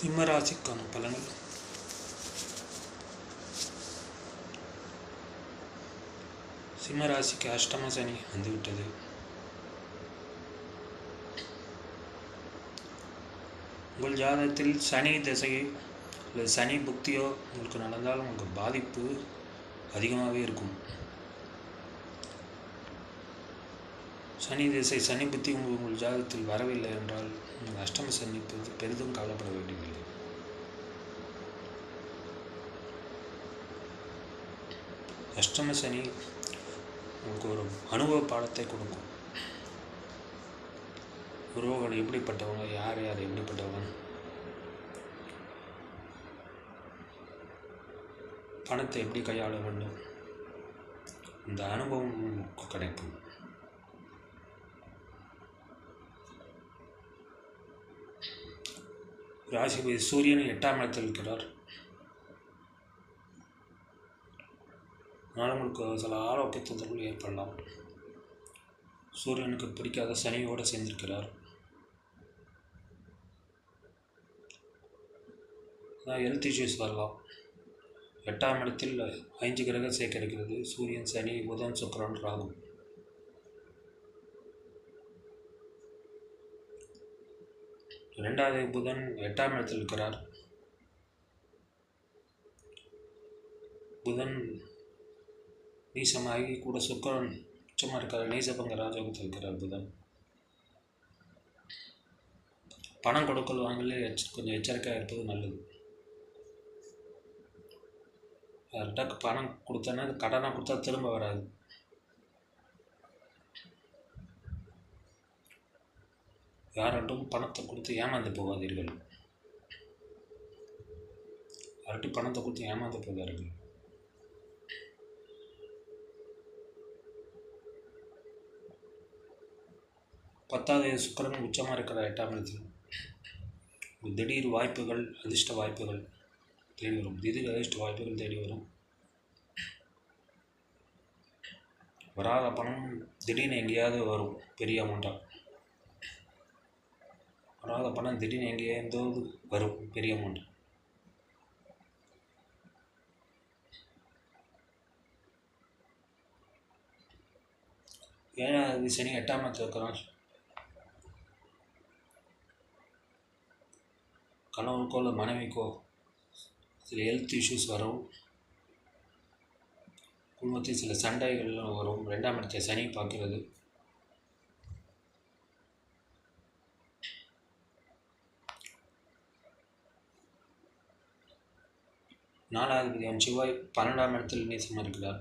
சிம்மராசிக்கான பலன்கள் சிம்மராசிக்கு அஷ்டம சனி வந்துவிட்டது உங்கள் ஜாதகத்தில் சனி திசையோ இல்லை சனி புக்தியோ உங்களுக்கு நடந்தால் உங்களுக்கு பாதிப்பு அதிகமாகவே இருக்கும். சனி திசை சனி புத்தி உங்கள் உங்கள் ஜாதகத்தில் வரவில்லை என்றால் நீங்கள் அஷ்டம சனி பெரிதும் கவலைப்பட வேண்டியதில்லை. அஷ்டம சனி உங்களுக்கு ஒரு அனுபவ பாடத்தை கொடுக்கும். உறவுகள் எப்படிப்பட்டவங்க யார் யார் எப்படிப்பட்டவங்க? பணத்தை எப்படி கையாள வேண்டும்? இந்த அனுபவம் கிடைக்கும். ராசிபதி சூரியன் எட்டாம் இடத்தில் இருக்கிறார். அதனால் சில ஆரோக்கிய தொந்தரவுகள் ஏற்படலாம். சூரியனுக்கு பிடிக்காத சனியோடு சேர்ந்திருக்கிறார். ஹெல்த் இஷ்யூஸ் வரலாம். எட்டாம் இடத்தில் ஐந்து கிரக சேர்க்கை இருக்கிறது. சூரியன் சனி புதன் சுக்கரன் ராகு. ரெண்டாவது புதன் எட்டாம் இடத்தில் இருக்கிறார். புதன் நீசமாகி கூட சுக்கரன் உச்சமாக இருக்கிறார் நீசபங்க ராஜோகத்தில் இருக்கிறார் புதன். பணம் கொடுக்கல் வாங்கல எச்ச கொஞ்சம் எச்சரிக்கையாக இருப்பது நல்லது. யார்கிட்ட பணம் கொடுத்தோன்னா கடனாக கொடுத்தா திரும்ப வராது. யாரிடம் பணத்தை கொடுத்து ஏமாந்து போகாதீர்கள். யார்கிட்டும் பணத்தை கொடுத்து ஏமாந்து போகாதீர்கள். பத்தாவது சுக்கரன் உச்சமாக இருக்கிற எட்டாம் இடத்தில் திடீர் வாய்ப்புகள் அதிர்ஷ்ட வாய்ப்புகள் தேடி வரும். திடீர் அதிர்ஷ்ட வாய்ப்புகள் தேடி வரும். வராத பணம் திடீர்னு எங்கேயாவது வரும். பெரிய அமௌண்ட்டாக வராத பணம் திடீர்னு எங்கேயாவது வரும் பெரிய அமௌண்ட் ஏழாவது சனி எட்டாம் இடத்துல கணவனுக்கோ இல்லை மனைவிக்கோ சில ஹெல்த் இஷ்யூஸ் வரும். குடும்பத்தில் சில சண்டைகள்லாம் வரும். ரெண்டாம் இடத்தை சனி பார்க்கிறது. நாலாவது பதியம் செவ்வாய் பன்னெண்டாம் இடத்தில் நேசமாக இருக்கிறார்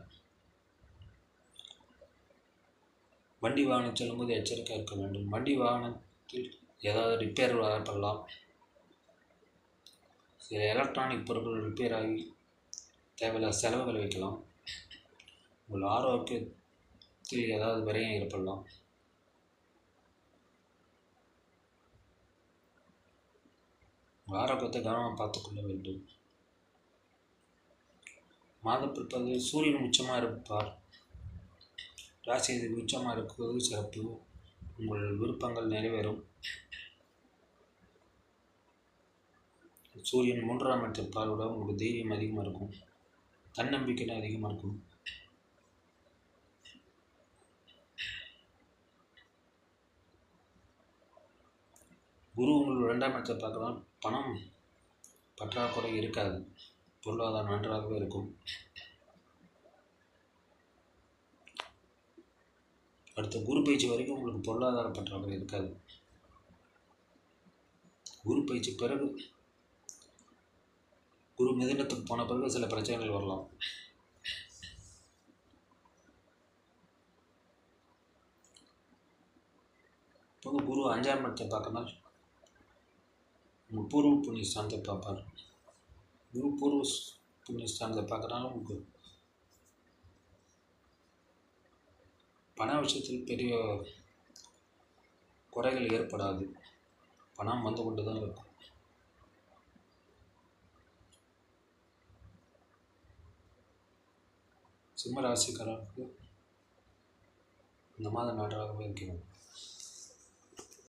வண்டி வாகனம் செல்லும்போது எச்சரிக்கை இருக்க வேண்டும். வண்டி வாகனத்தில் ஏதாவது ரிப்பேர் வரப்படலாம். சில எலக்ட்ரானிக் பொருட்கள் ரிப்பேர் ஆகி தேவையில்லாத செலவுகள் வைக்கலாம். உங்கள் ஆரோக்கியத்தில் ஏதாவது விரயம் ஏற்படலாம். உங்கள் ஆரோக்கியத்தை கவனமாக பார்த்துக்கொள்ள வேண்டும். மாத பிற்பகுதியில் சூரியன் உச்சமாக இருப்பார். ராசி உச்சமாக இருக்கிறது சிறப்பு. உங்கள் விருப்பங்கள் நிறைவேறும். சூரியன் மூன்றாம் இடத்தில் பார்வையோட உங்களுக்கு தைரியம் அதிகமாக இருக்கும். தன்னம்பிக்கை அதிகமாக இருக்கும். குரு உங்கள் ரெண்டாம் இடத்தை பார்க்கலாம் பணம் பற்றாக்குறை இருக்காது. பொருளாதாரம் நன்றாகவே இருக்கும். அடுத்த குரு பயிற்சி வரைக்கும் உங்களுக்கு பொருளாதார பற்றாக்குறை இருக்காது. குரு பயிற்சி பிறகு குரு மிதனத்துக்கு போன பிறகு சில பிரச்சனைகள் வரலாம். இப்போ குரு அஞ்சாம் இடத்தை பார்க்கணும் உங்கள் பூர்வ புண்ணிய ஸ்தானத்தை பார்ப்பார். குரு பூர்வ புண்ணியஸ்தானத்தை புண்ணிய உங்களுக்கு பண விஷயத்தில் பெரிய குறைகள் ஏற்படாது பணம் வந்து கொண்டு தான் இருக்கும் சிம்ம ராசிக்காரருக்கு இந்த மாதம் நன்றாகவே இருக்கிறது